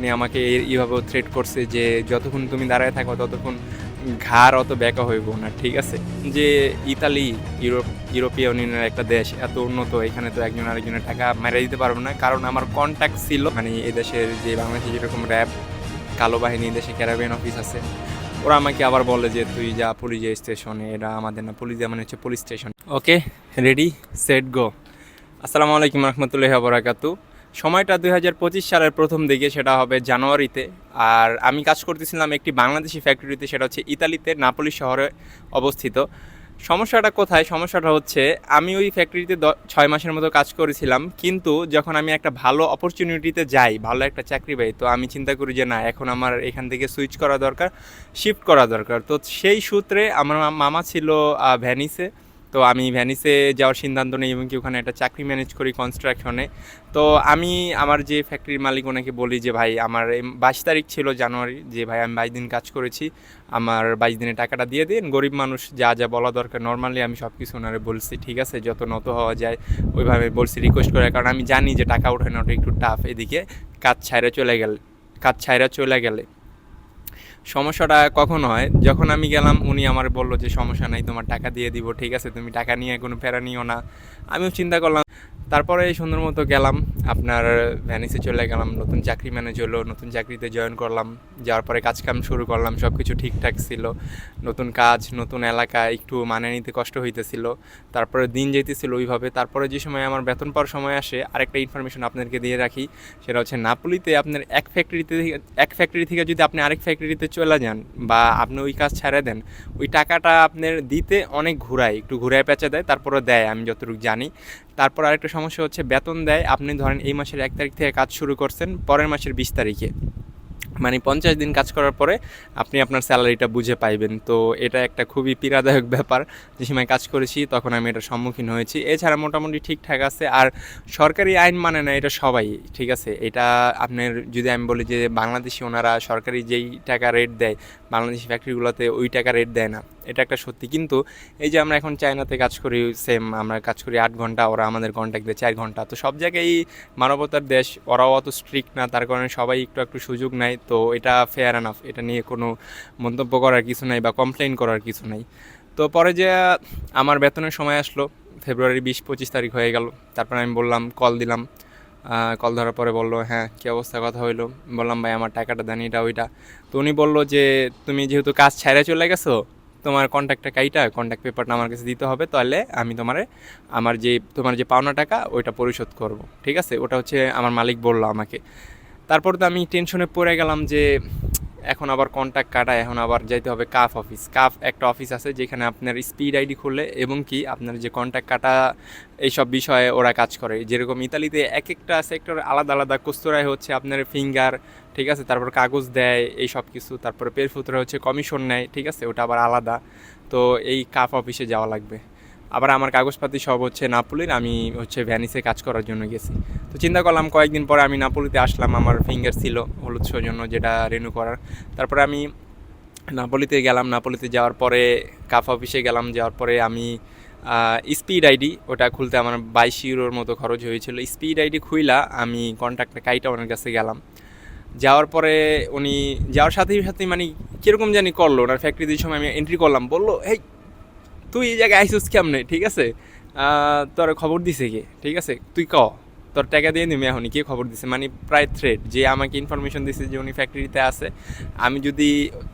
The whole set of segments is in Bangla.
উনি আমাকে এই- এইভাবেও থ্রেট করছে যে যতক্ষণ তুমি দাঁড়ায় থাকো, ততক্ষণ ঘাড় অত ব্যাকা হইব না, ঠিক আছে? যে ইতালি, ইউরোপ, ইউরোপীয় ইউনিয়নের একটা দেশ, এত উন্নত, এখানে তো একজন আরেকজনের টাকা মেরে দিতে পারব না। কারণ আমার কন্ট্যাক্ট ছিল মানে এই দেশের যে বাংলাদেশে যেরকম র্যাব কালো বাহিনী দেশে ক্যারাবিয়ান অফিস আছে। ওরা আমাকে আবার বলে যে, তুই যা পুলিশ স্টেশনে এটা আমাদের না পুলিশ মানে হচ্ছে police station okay ready set go আসসালামু আলাইকুম রহমতুল্লাহ বরাকাতু। সময়টা দুই হাজার পঁচিশ সালের প্রথম দিকে, সেটা হবে জানুয়ারিতে। আর আমি কাজ করতেছিলাম একটি বাংলাদেশি ফ্যাক্টরিতে সেটা হচ্ছে ইতালিতে, নাপোলি শহরে অবস্থিত। সমস্যাটা কোথায়? সমস্যাটা হচ্ছে, আমি ওই ফ্যাক্টরিতে ছয় মাসের মতো কাজ করেছিলাম, কিন্তু যখন আমি একটা ভালো অপরচুনিটিতে যাই, ভালো একটা চাকরি পাই, তো আমি চিন্তা করি যে না, এখন আমার এখান থেকে সুইচ করা দরকার শিফট করা দরকার। তো সেই সূত্রে আমার মামা ছিল ভ্যানিসে তো আমি ভ্যানিসে যাওয়ার সিদ্ধান্ত নিই এবং কি ওখানে একটা চাকরি ম্যানেজ করি কনস্ট্রাকশনে তো আমি আমার যে ফ্যাক্টরির মালিক ওনাকে বলি যে, ভাই, আমার বাইশ তারিখ ছিল জানুয়ারি, যে ভাই, আমি বাইশ দিন কাজ করেছি, আমার বাইশ দিনে টাকাটা দিয়ে দিন, গরিব মানুষ যা যা বলা দরকার নর্মালি আমি সব কিছু ওনারে বলছি, ঠিক আছে, যত নত হওয়া যায়, ওইভাবে বলছি রিকোয়েস্ট করে, কারণ আমি জানি যে টাকা ওঠানোটা একটু টাফ এদিকে, কাজ ছাইরা চলে গেলে, কাজ ছাইরা চলে গেলে। সমস্যাটা কখন হয়? যখন আমি গেলাম, উনি আমার বলল যে, সমস্যা নাই, তোমার টাকা দিয়ে দিব, ঠিক আছে? তুমি টাকা নিয়ে কোনো প্যারা নিও না। আমিও চিন্তা করলাম তারপরে সুন্দর মতো গেলাম, আপনার ভ্যানিসে চলে গেলাম, নতুন চাকরি ম্যানেজ হলো, নতুন চাকরিতে জয়েন করলাম, যাওয়ার পরে কাজকাম শুরু করলাম সব কিছু ঠিকঠাক ছিল, নতুন কাজ, নতুন এলাকা, একটু মানে নিতে কষ্ট হইতেছিল, তারপরে দিন যেতেছিল ওইভাবে, তারপরে যে সময় আমার বেতন পাওয়ার সময় আসে, আরেকটা ইনফরমেশন আপনাদেরকে দিয়ে রাখি, সেটা হচ্ছে নাপুলিতে আপনার এক ফ্যাক্টরিতে এক ফ্যাক্টরি থেকে যদি আপনি আরেক ফ্যাক্টরিতে চলে যান, বা আপনি ওই কাজ ছেড়ে দেন, ওই টাকাটা আপনার দিতে অনেক ঘুরায়, একটু ঘুরায় পেঁচা দেয় তারপরে দেয়, আমি যতটুকু জানি, তারপর আরেকটা সমস্যা হচ্ছে বেতন দেয়। আপনি ধরেন এই মাসের এক তারিখ থেকে কাজ শুরু করছেন, পরের মাসের বিশ তারিখে। মানে পঞ্চাশ দিন কাজ করার পরে আপনি আপনার স্যালারিটা বুঝে পাইবেন। তো এটা একটা খুবই পীড়াদায়ক ব্যাপার। যে সময় কাজ করেছি, তখন আমি এটার সম্মুখীন হয়েছি। এছাড়া মোটামুটি ঠিকঠাক আছে। আর সরকারি আইন মানে না, এটা সবাই, ঠিক আছে? এটা আপনার যদি আমি বলি যে বাংলাদেশি ওনারা সরকারি যেই টাকা রেট দেয়, বাংলাদেশি ফ্যাক্টরিগুলোতে ওই টাকা রেট দেয় না। এটা একটা সত্যি। কিন্তু এই যে আমরা এখন চায়নাতে কাজ করি সেম আমরা কাজ করি আট ঘণ্টা, ওরা আমাদের কন্ট্যাক্ট দেয় চার ঘণ্টা। তো সব জায়গায় মানবতার দেশ, ওরাও অত স্ট্রিক্ট না, তার কারণে সবাই একটু একটু সুযোগ নেয়। তো এটা ফেয়ার এনাফ এটা নিয়ে কোনো মন্তব্য করার কিছু নাই বা কমপ্লেন করার কিছু নাই। তো পরে যে আমার বেতনের সময় আসলো ফেব্রুয়ারি বিশ পঁচিশ তারিখ হয়ে গেল। তারপর আমি বললাম কল দিলাম। কল ধরার পরে বলল হ্যাঁ কী অবস্থা, কথা হইল? বললাম, ভাই, আমার টাকাটা দেন, এটা, ওইটা। তো উনি বলল যে, তুমি যেহেতু কাজ ছাইড়ে চলে গেছো তোমার কন্ট্যাক্টটা কাইটা কন্ট্যাক্ট পেপারটা আমার কাছে দিতে হবে, তাহলে আমি তোমার আমার যে, তোমার যে পাওনা টাকা, ওইটা পরিশোধ করব, ঠিক আছে? ওটা হচ্ছে আমার মালিক বলল আমাকে। তারপর তো আমি টেনশনে পড়ে গেলাম যে এখন আবার কন্ট্যাক্ট কাটা এখন আবার যাইতে হবে কাফ অফিস কাফ একটা অফিস আছে যেখানে আপনার স্পিড আইডি খুললে এবং কি আপনার যে কন্ট্যাক্ট কাটা এইসব বিষয়ে ওরা কাজ করে। যেরকম ইতালিতে এক একটা সেক্টর আলাদা আলাদা কোস্তরায় হচ্ছে আপনার ফিঙ্গার ঠিক আছে? তারপর কাগজ দেয় এই সব কিছু। তারপরে পেরফুতরা হচ্ছে কমিশন নেয়, ঠিক আছে? ওটা আবার আলাদা। তো এই কাফ অফিসে যাওয়া লাগবে। আবার আমার কাগজপাতি সব হচ্ছে নাপুলির, আমি হচ্ছে ভ্যানিসে কাজ করার জন্য গেছি। তো চিন্তা করলাম কয়েকদিন পরে আমি নাপুলিতে আসলাম, আমার ফিঙ্গার ছিল হলুদ জন্য যেটা রেনু করার। তারপরে আমি নাপলিতে গেলাম, নাপলিতে যাওয়ার পরে কাফ অফিসে গেলাম, যাওয়ার পরে আমি স্পিড আইডি ওটা খুলতে আমার বাইশ ইউরোর মতো খরচ হয়েছিল। স্পিড আইডি খুইলা আমি কন্ট্যাক্টটা কাইটা ওনার কাছে গেলাম। যাওয়ার পরে উনি, যাওয়ার সাথে সাথে মানে কীরকম জানি করল, ওনার ফ্যাক্টরিতে সময় আমি এন্ট্রি করলাম, বলল, হেই তুই এই জায়গায় আইসুস কেমনে? ঠিক আছে? তোর খবর দিছে কে? ঠিক আছে? তুই ক? তোর টাকা দিয়ে নিবি এখনই, কে খবর দিছে? মানে প্রায় থ্রেড যে আমাকে ইনফরমেশন দিছে যে উনি ফ্যাক্টরিতে আছে। আমি যদি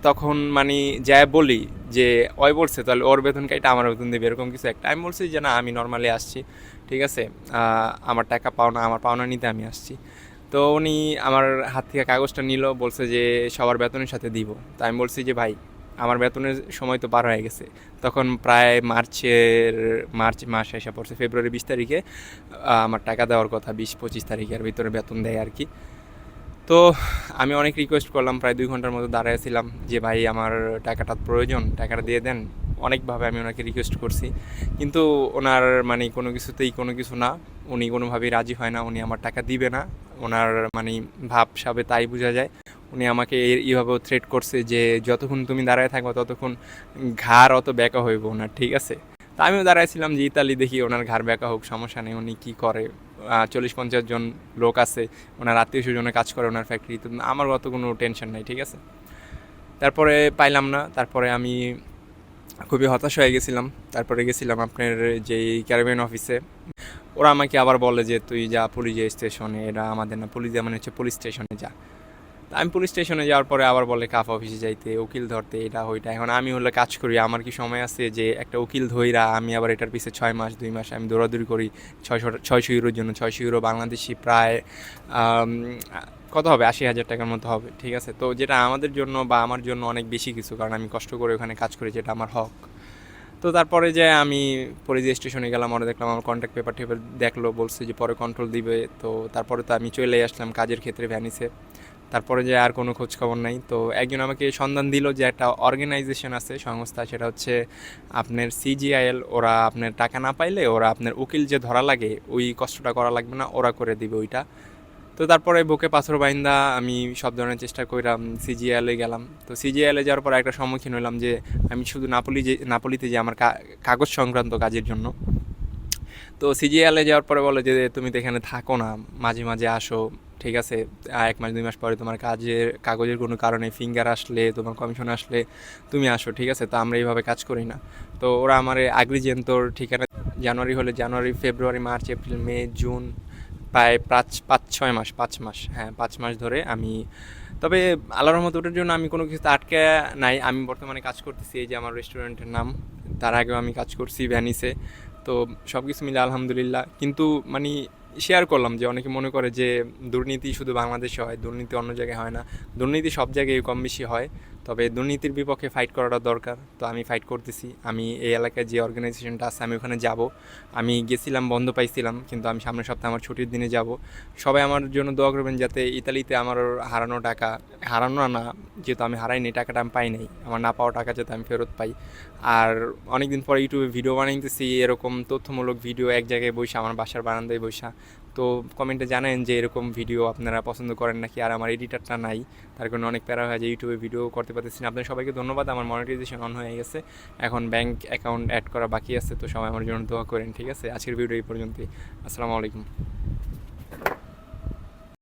তখন মানে যায় বলি যে, ওই বলছে, তাহলে ওর বেতন কাইটা আমার বেতন দেবে, এরকম কিছু একটা। আমি বলছি যে, না, আমি নর্মালি আসছি। ঠিক আছে? আমার টাকা পাওনা, আমার পাওনা নিতে আমি আসছি। তো উনি আমার হাত থেকে কাগজটা নিল, বলছে যে, সবার বেতনের সাথে দিব। তো আমি বলছি যে, ভাই আমার বেতনের সময় তো পার হয়ে গেছে। তখন প্রায় মার্চের, মার্চ মাস এসে পড়ছে। ফেব্রুয়ারি বিশ তারিখে আমার টাকা দেওয়ার কথা বিশ পঁচিশ তারিখের ভিতরে বেতন দেয় আর কি। তো আমি অনেক রিকোয়েস্ট করলাম, প্রায় দুই ঘণ্টার মতো দাঁড়াইছিলাম যে, ভাই, আমার টাকাটা প্রয়োজন, টাকাটা দিয়ে দেন। অনেকভাবে আমি ওনাকে রিকোয়েস্ট করছি। কিন্তু ওনার মানে কোনো কিছুতেই কোনো কিছু না। উনি কোনোভাবেই রাজি হয় না, উনি আমার টাকা দিবে না। ওনার মানে ভাব সাবে তাই বোঝা যায়। উনি আমাকে এই- এইভাবেও থ্রেট করছে যে, যতক্ষণ তুমি দাঁড়ায় থাকো ততক্ষণ ঘাড় অত ব্যাকা হইব ওনার ঠিক আছে? তা আমিও দাঁড়াইছিলাম যে, ইতালি দেখি ওনার ঘাড় ব্যাকা হোক, সমস্যা নেই, উনি কী করে? চল্লিশ পঞ্চাশ জন লোক আছে, ওনার আত্মীয় স্বজনে কাজ করে ওনার ফ্যাক্টরি তো, আমার অত কোনো টেনশন নাই, ঠিক আছে? তারপরে পাইলাম না, তারপরে আমি খুবই হতাশ হয়ে গেছিলাম। তারপরে গেছিলাম আপনার যেই ক্যারাবিয়ান অফিসে ওরা আমাকে আবার বলে যে, তুই যা পুলিশ স্টেশনে এটা আমাদের না পুলিশ মানে হচ্ছে পুলিশ স্টেশনে যা। তা আমি পুলিশ স্টেশনে যাওয়ার পরে আবার বলে কাফ অফিসে যাইতে, উকিল ধরতে, এটা, ওইটা। এখন আমি হলে কাজ করি, আমার কি সময় আছে যে, একটা উকিল ধইরা আমি আবার এটার পিছে ছয় মাস, দুই মাস আমি দৌড়াদৌড়ি করি, ছয়শো ছয়শো ইউরোর জন্য, ছয়শো ইউরো বাংলাদেশি প্রায় কত হবে? আশি হাজার টাকার মতো হবে, ঠিক আছে? তো যেটা আমাদের জন্য বা আমার জন্য অনেক বেশি কিছু, কারণ আমি কষ্ট করে ওখানে কাজ করি, যেটা আমার হক। তো তারপরে যে আমি পরে যে স্টেশনে গেলাম, ওরা দেখলাম আমার কন্ট্যাক্ট পেপার টেপার দেখল, বলছে যে পরে কন্ট্রোল দিবে। তো তারপরে তো আমি চলে আসলাম কাজের ক্ষেত্রে ভ্যানিসে তারপরে যে আর কোনো খোঁজ খবর নাই। তো একজন আমাকে সন্ধান দিল যে একটা অর্গানাইজেশন আছে, সংস্থা, সেটা হচ্ছে আপনার সিজিআইএল ওরা আপনার টাকা না পাইলে ওরা আপনার উকিল যে ধরা লাগে, ওই কষ্টটা করা লাগবে না, ওরা করে দিবে ওইটা। তো তারপরে বুকে পাথর বাইন্দা আমি সব ধরনের চেষ্টা করলাম সিজিএলে গেলাম। তো সিজিএলে যাওয়ার পর একটা সম্মুখীন হলাম যে আমি শুধু নাপলি যে নাপলিতে যে আমার কাগজ সংক্রান্ত কাজের জন্য। তো সিজিএলে যাওয়ার পরে বলে যে, তুমি তো এখানে থাকো না, মাঝে মাঝে আসো, ঠিক আছে? এক মাস, দুই মাস পরে তোমার কাজের, কাগজের কোনো কারণে ফিঙ্গার আসলে, তোমার কমিশন আসলে, তুমি আসো, ঠিক আছে? তো আমরা এইভাবে কাজ করি না। তো ওরা আমার আগ্রিজেন তোর ঠিকানা, জানুয়ারি হলে January February March April May June প্রায় পাঁচ পাঁচ, ছয় মাস, পাঁচ মাস হ্যাঁ পাঁচ মাস ধরে আমি, তবে আল্লাহর রহমত ওটার জন্য আমি কোনো কিছু আটকে নাই। আমি বর্তমানে কাজ করতেছি, এই যে আমার রেস্টুরেন্টের নাম, তার আগেও আমি কাজ করছি ভ্যানিসে। তো সব কিছু মিলে আলহামদুলিল্লাহ। কিন্তু মানে শেয়ার করলাম যে অনেকে মনে করে যে দুর্নীতি শুধু বাংলাদেশে হয়, দুর্নীতি অন্য জায়গায় হয় না। দুর্নীতি সব জায়গায় কম বেশি হয়। তবে দুর্নীতির বিপক্ষে ফাইট করাটা দরকার। তো আমি ফাইট করতেছি। আমি এই এলাকায় যে অর্গানাইজেশনটা আছে, আমি ওখানে যাব। আমি গেছিলাম, বন্ধ পাইছিলাম, কিন্তু আমি সামনের সপ্তাহে আমার ছুটির দিনে যাব। সবাই আমার জন্য দোয়া করবেন যাতে ইতালিতে আমার হারানো টাকা, হারানো না, যেহেতু আমি হারাইনি, টাকাটা আমি পাই নাই। আমার না পাওয়া টাকা যাতে আমি ফেরত পাই। আর অনেকদিন পরে ইউটিউবে ভিডিও বানাইতেছি, এরকম তথ্যমূলক ভিডিও এক জায়গায় বসে, আমার বাসার বারান্দায় বসা। তো কমেন্টে জানেন যে এরকম ভিডিও আপনারা পছন্দ করেন নাকি আর আমার এডিটারটা নাই। তার কারণে অনেক প্যারা হয় যে ইউটিউবে ভিডিও করতে পারতেছি না। আপনাদের সবাইকে ধন্যবাদ। আমার মনিটাইজেশন অন হয়ে গেছে। এখন ব্যাংক অ্যাকাউন্ট অ্যাড করা বাকি আছে, তো সবাই আমার জন্য দোয়া করেন, ঠিক আছে? আজকের ভিডিও এই পর্যন্তই। আসসালামু আলাইকুম।